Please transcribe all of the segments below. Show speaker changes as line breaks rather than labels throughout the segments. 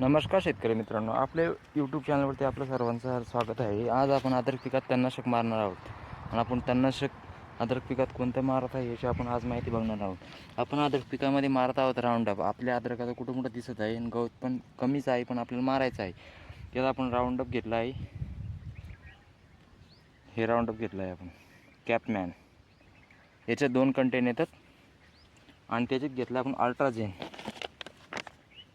नमस्कार शेतकरी मित्रांनो आपल्या यूट्यूब चॅनलवरती आपलं सर्वांचं स्वागत आहे. आज आपण अद्रक पिकात तणनाशक मारणार आहोत. आणि आपण तणनाशक अद्रक पिकात कोणतं मारत आहे याची आपण आज माहिती बघणार आहोत. आपण अद्रक पिकामध्ये मारत आहोत राऊंडअप आपल्या अद्रकाचं कुठं कुठं दिसत आहे आणि गवत पण कमीच आहे पण आपल्याला मारायचं आहे. त्याला आपण राऊंडअप घेतला आहे. हे राऊंडअप घेतलं आहे आपण. कॅपमॅन याच्यात दोन कंटेन येतात. आणि त्याच्यात घेतलं आपण अल्ट्राझेन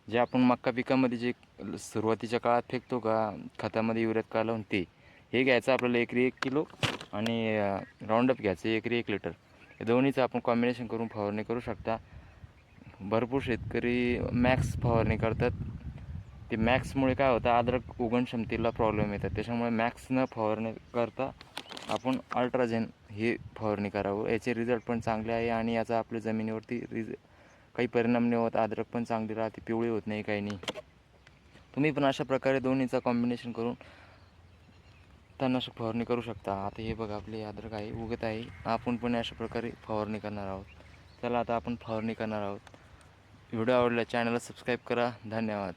जे आपण मक्का पिकामध्ये जे सुरुवातीच्या काळात फेकतो का खतामध्ये युरियात कालवून ते हे घ्यायचं आपल्याला एकरी एक किलो आणि राऊंडअप घ्यायचं एकरी एक लिटर. हे दोन्हीचं आपण कॉम्बिनेशन करून फवारणी करू शकता. भरपूर शेतकरी मॅक्स फवारणी करतात. ते मॅक्समुळे काय होतं अद्रक उगण क्षमतेला प्रॉब्लेम येतात. त्याच्यामुळे मॅक्स न फवारणी करता आपण अल्ट्राझेन हे फवारणी करावं. याचे रिझल्ट पण चांगले आहे आणि याचा आपल्या जमिनीवरती रिझ काही परिणाम नाही होत अद्रक पण चांगली राहते पिवळी होत नाही काही नाही. तुम्ही पण अशा प्रकारे दोन्हीचा कॉम्बिनेशन करून तणनाशक फवारणी करू शकता. आता हे बघा आपले अद्रक आहे उगत आहे. आपण पण अशा प्रकारे फवारणी करणार आहोत. चला आता आपण फवारणी करणार आहोत. व्हिडिओ आवडला चॅनलला सबस्क्राईब करा. धन्यवाद.